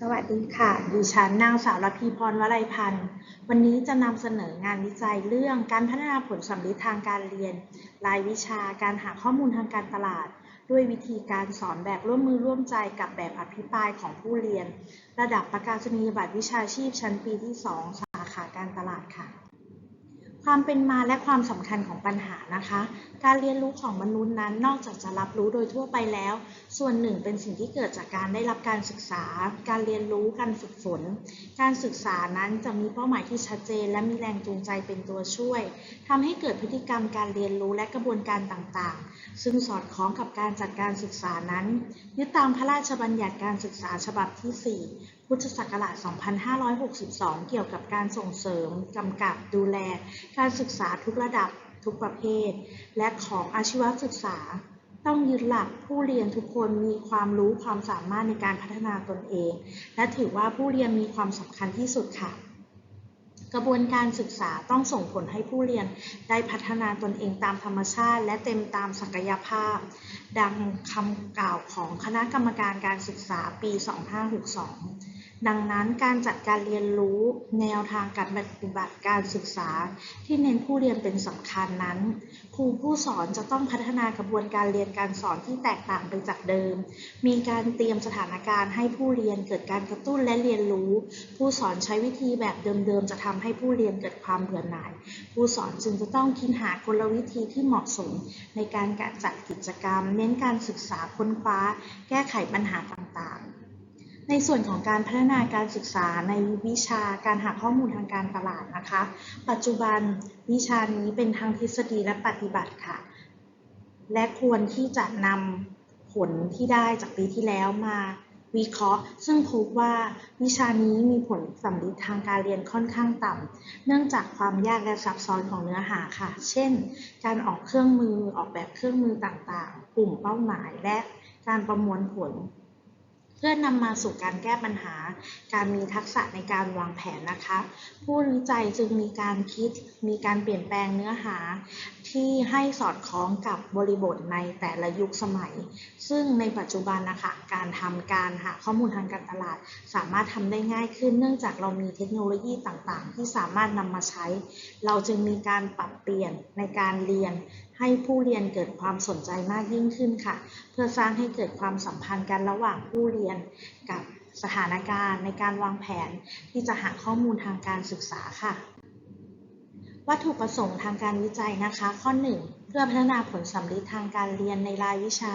สวัสดีค่ะ ดิฉันนางสาวรพีพรวลัยพันธ์ วันนี้จะนำเสนองานวิจัยเรื่องการพัฒนาผลสัมฤทธิ์ทางการเรียน รายวิชาการหาข้อมูลทางการตลาด ด้วยวิธีการสอนแบบร่วมมือร่วมใจกับแบบอภิปรายของผู้เรียน ระดับประกาศนียบัตรวิชาชีพชั้นปีที่ 2 สาขาการตลาดค่ะ ความเป็นมาและความสำคัญของปัญหานะคะ การเรียนรู้ของมนุษย์นั้นนอกจากจะรับรู้โดยทั่วไปแล้ว ส่วนหนึ่งเป็นสิ่งที่เกิดจากการได้รับการศึกษา การเรียนรู้การฝึกฝน การศึกษานั้นจะมีเป้าหมายที่ชัดเจน และมีแรงจูงใจเป็นตัวช่วยทำให้เกิดพฤติกรรมการเรียนรู้และกระบวนการต่างๆ ซึ่งสอดคล้องกับการจัดการศึกษานั้นยึดตามพระราชบัญญัติการศึกษาฉบับที่ 4พุทธศักราช 2562 เกี่ยวกับการส่งเสริมกำกับดูแล การศึกษาทุกระดับทุกประเภท และของอาชีวศึกษา ต้องยึดหลักผู้เรียนทุกคนมีความรู้ความสามารถในการพัฒนาตนเอง และถือว่าผู้เรียนมีความสำคัญที่สุดค่ะ กระบวนการศึกษาต้องส่งผลให้ผู้เรียนได้พัฒนาตนเองตามธรรมชาติ และเต็มตามศักยภาพ ดังคำกล่าวของคณะกรรมการการศึกษาปี 2562 ดังนั้นการจัดการเรียนรู้แนวทางการปฏิบัติการศึกษา ที่เน้นผู้เรียนเป็นสำคัญนั้น ครูผู้สอนจะต้องพัฒนากระบวนการเรียนการสอนที่แตกต่างไปจากเดิม มีการเตรียมสถานการณ์ให้ผู้เรียนเกิดการกระตุ้นและเรียนรู้ ผู้สอนใช้วิธีแบบเดิมๆ จะทำให้ผู้เรียนเกิดความเบื่อหน่าย ผู้สอนจึงจะต้องคิดหากลวิธีที่เหมาะสม ในการจัดกิจกรรม เน้นการศึกษาค้นคว้า แก้ไขปัญหาต่างๆ ในส่วนของการพัฒนาการศึกษาในวิชาการหาข้อมูลทางการตลาดนะคะ ปัจจุบันวิชานี้เป็นทั้งทฤษฎีและปฏิบัติค่ะ และควรที่จะนำผลที่ได้จากปีที่แล้วมาวิเคราะห์ ซึ่งพบว่าวิชานี้มีผลสัมฤทธิ์ทางการเรียนค่อนข้างต่ำ เนื่องจากความยากและซับซ้อนของเนื้อหาค่ะ เช่น การออกเครื่องมือออกแบบเครื่องมือต่างๆ กลุ่มเป้าหมายและการประมวลผล พื่อนำมาสู่การแก้ปัญหา การมีทักษะในการวางแผนนะคะ ผู้วิจัยจึงมีการคิดมีการเปลี่ยนแปลงเนื้อหา ที่ให้สอดคล้องกับบริบทในแต่ละยุคสมัย ซึ่งในปัจจุบันนะคะ การทำการหาข้อมูลทางการตลาด สามารถทำได้ง่ายขึ้น เนื่องจากเรามีเทคโนโลยีต่างๆ ที่สามารถนำมาใช้ เราจึงมีการปรับเปลี่ยนในการเรียน ให้ผู้เรียนเกิดความสนใจมากยิ่งขึ้นค่ะ เพื่อสร้างให้เกิดความสัมพันธ์กันระหว่างผู้เรียนกับสถานการณ์ในการวางแผนที่จะหาข้อมูลทางการศึกษาค่ะ วัตถุประสงค์ทางการวิจัยนะคะ ข้อ 1 เพื่อพัฒนาผลสัมฤทธิ์ทางการเรียนในรายวิชา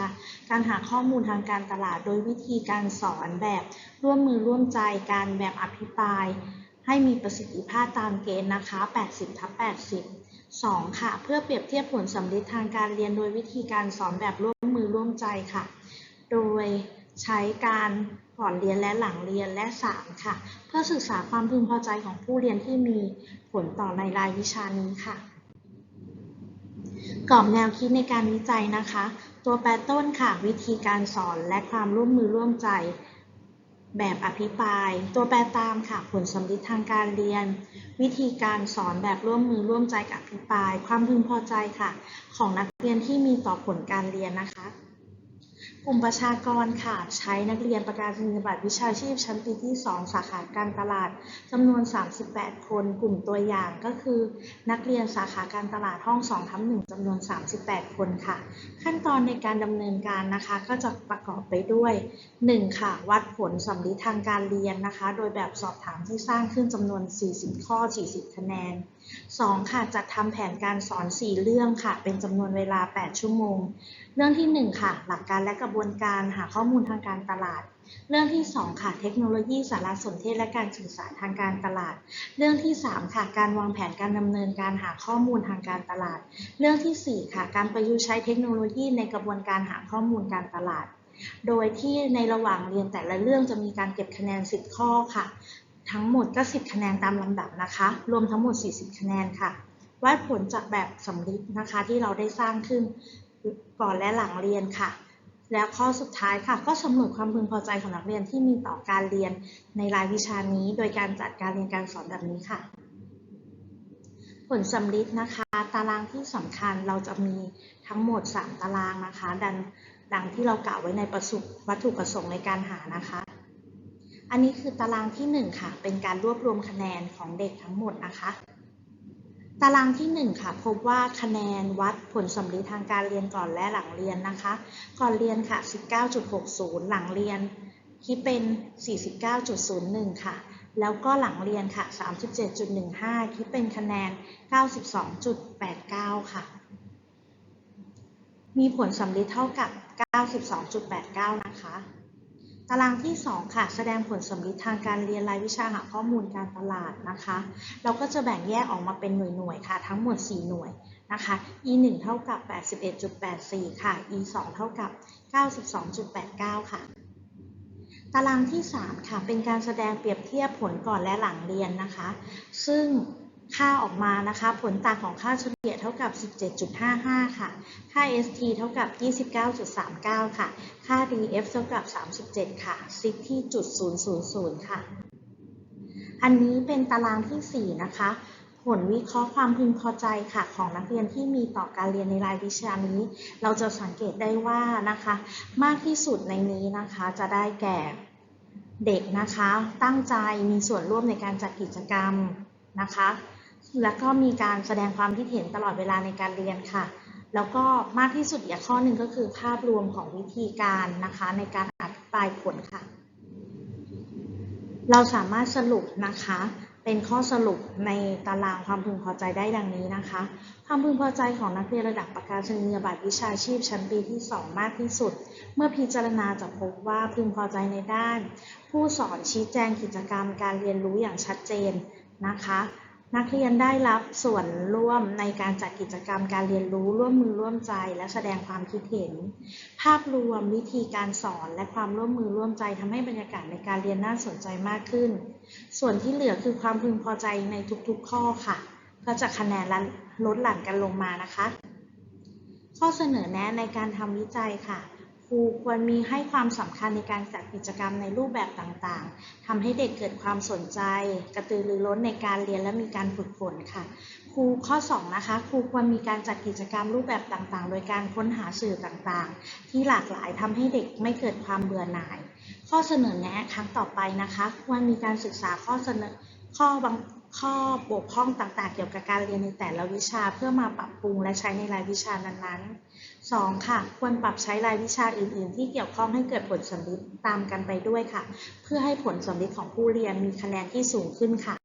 การหาข้อมูลทางการตลาด โดยวิธีการสอนแบบร่วมมือร่วมใจการแบบอภิปราย ให้มีประสิทธิภาพตามเกณฑ์นะคะ 80ทับ80 2. ค่ะ เพื่อเปรียบเทียบผลสัมฤทธิ์ทางการเรียนโดยวิธีการสอนแบบร่วมมือร่วมใจค่ะ โดยใช้การก่อนเรียนและหลังเรียนและ 3 ค่ะ เพื่อศึกษาความพึงพอใจของผู้เรียนที่มีผลต่อในรายวิชานี้ค่ะกรอบแนวคิดในการวิจัยนะคะ ตัวแปรต้นค่ะ วิธีการสอนและความร่วมมือร่วมใจ แบบอภิปราย ตัวแปรตามค่ะ ผลสมดิทางการเรียน วิธีการสอนแบบร่วมมือร่วมใจกับอภิปราย ความพึงพอใจค่ะ ของนักเรียนที่มีต่อผลการเรียนนะคะ กลุ่มประชากรค่ะ ใช้นักเรียนประกาศนียบัตรวิชาชีพชั้นปีที่ 2 สาขาการตลาดจำนวน 38 คน กลุ่มตัวอย่างก็คือ นักเรียนสาขาการตลาดห้อง2ทับ1จำนวน 38 คนค่ะ ขั้นตอนในการดำเนินการนะคะ ก็จะประกอบไปด้วย 1. ค่ะ วัดผลสัมฤทธิ์ทางการเรียนนะคะ โดยแบบสอบถามที่สร้างขึ้นจำนวน 40 ข้อ 40 คะแนน 2. ค่ะจัดทำแผนการสอน 4 เรื่องค่ะ เป็นจำนวนเวลา 8 ชั่วโมง เรื่องที่ 1 ค่ะ หลักการและกระบวนการหาข้อมูลทางการตลาด เรื่องที่ 2 ค่ะ เทคโนโลยีสารสนเทศและการสื่อสารทางการตลาด เรื่องที่ 3 ค่ะ การวางแผนการดำเนินการหาข้อมูลทางการตลาด เรื่องที่ 4 ค่ะ การประยุกต์ใช้เทคโนโลยีในกระบวนการหาข้อมูลการตลาดโดยที่ในระหว่างเรียนแต่ละเรื่องจะมีการเก็บคะแนน 10 ข้อค่ะ ทั้งหมดก็10คะแนนตามลำดับนะคะ รวมทั้งหมด 40 คะแนนค่ะ วัดผลจากแบบสำลิดนะคะที่เราได้สร้างขึ้นก่อนและหลังเรียนค่ะ แล้วข้อสุดท้ายค่ะ ก็สำรวจความพึงพอใจของนักเรียนที่มีต่อการเรียนในรายวิชานี้ โดยการจัดการเรียนการสอนแบบนี้ค่ะ ผลสำลิดนะคะ ตารางที่สำคัญเราจะมีทั้งหมด 3 ตารางนะคะ ดังดังที่เรากล่าวไว้ในประสุวัตถุประสงค์ในการหานะคะ อันนี้คือตารางที่ 1 ค่ะ เป็นการรวบรวมคะแนนของเด็กทั้งหมดนะคะ ตารางที่ 1 ค่ะ พบว่าคะแนนวัดผลสำลีทางการเรียนก่อนและหลังเรียนนะคะ ก่อนเรียนค่ะ 19.60 หลังเรียนคิดเป็น 49.01 ค่ะ แล้วก็หลังเรียนค่ะ 37.15 คิดเป็นคะแนน 92.89 ค่ะ มีผลสำลิดเท่ากับ 92.89 นะคะ ตารางที่ 2 ค่ะ แสดงผลสำลิดทางการเรียนรายวิชาหาข้อมูลการตลาดนะคะ เราก็จะแบ่งแยกออกมาเป็นหน่วยๆค่ะ ทั้งหมด 4 หน่วยนะคะ e 1เท่ากับ 81.84 ค่ะ e 2เท่ากับ 92.89 ค่ะ ตารางที่ 3 ค่ะ เป็นการแสดงเปรียบเทียบผลก่อนและหลังเรียนนะคะ ซึ่ง ค่าออกมานะคะ ผลต่างของค่าเฉลี่ยเท่ากับ 17.55 ค่ะ ค่า ST เท่ากับ 29.39 ค่ะ ค่า DF เท่ากับ 37 ค่ะ ซิกที่จุด000 ค่ะ อันนี้เป็นตารางที่ 4 นะคะ ผลวิเคราะห์ความพึงพอใจค่ะ ของนักเรียนที่มีต่อการเรียนในรายวิชานี้ เราจะสังเกตได้ว่านะคะ มากที่สุดในนี้นะคะจะได้แก่เด็กนะคะ ตั้งใจมีส่วนร่วมในการจัดกิจกรรมนะคะ แล้วก็มีการแสดงความคิดเห็นตลอดเวลาในการเรียนค่ะ แล้วก็มากที่สุดอีกข้อหนึ่งก็คือภาพรวมของวิธีการนะคะ ในการอธิบายผลค่ะ เราสามารถสรุปนะคะ เป็นข้อสรุปในตารางความพึงพอใจได้ดังนี้นะคะ ความพึงพอใจของนักเรียนระดับประกาศนียบัตรวิชาชีพชั้นปีที่ 2 มากที่สุด เมื่อพิจารณาจะพบว่าพึงพอใจในด้าน ผู้สอนชี้แจงกิจกรรมการเรียนรู้อย่างชัดเจนนะคะ นักเรียนได้รับส่วนร่วมในการจัดกิจกรรมการเรียนรู้ร่วมมือร่วมใจ และแสดงความคิดเห็น ภาพรวมวิธีการสอนและความร่วมมือร่วมใจทำให้บรรยากาศในการเรียนน่าสนใจมากขึ้น ส่วนที่เหลือคือความพึงพอใจในทุกๆข้อค่ะ ก็จะคะแนนลดหลั่นกันลงมานะคะ ข้อเสนอแนะในการทำวิจัยค่ะ ครูควรมีให้ความสำคัญในการจัดกิจกรรมในรูปแบบต่างๆ ทำให้เด็กเกิดความสนใจ กระตือรือร้นในการเรียนและมีการฝึกฝนค่ะ ครูข้อ 2 นะคะ ครูควรมีการจัดกิจกรรมรูปแบบต่างๆ โดยการค้นหาสื่อต่างๆ ที่หลากหลายทำให้เด็กไม่เกิดความเบื่อหน่าย ข้อเสนอแนะครั้งต่อไปนะคะ ควรมีการศึกษาข้อเสนอข้อบางข้อบกพร่องต่างๆ เกี่ยวกับการเรียนในแต่ละวิชา เพื่อมาปรับปรุงและใช้ในรายวิชานั้นๆ 2. ค่ะ ควรปรับใช้รายวิชาอื่น ๆ ที่เกี่ยวข้องให้เกิดผลสำลิดตามกันไปด้วยค่ะ เพื่อให้ผลสำลิดของผู้เรียนมีคะแนนที่สูงขึ้นค่ะ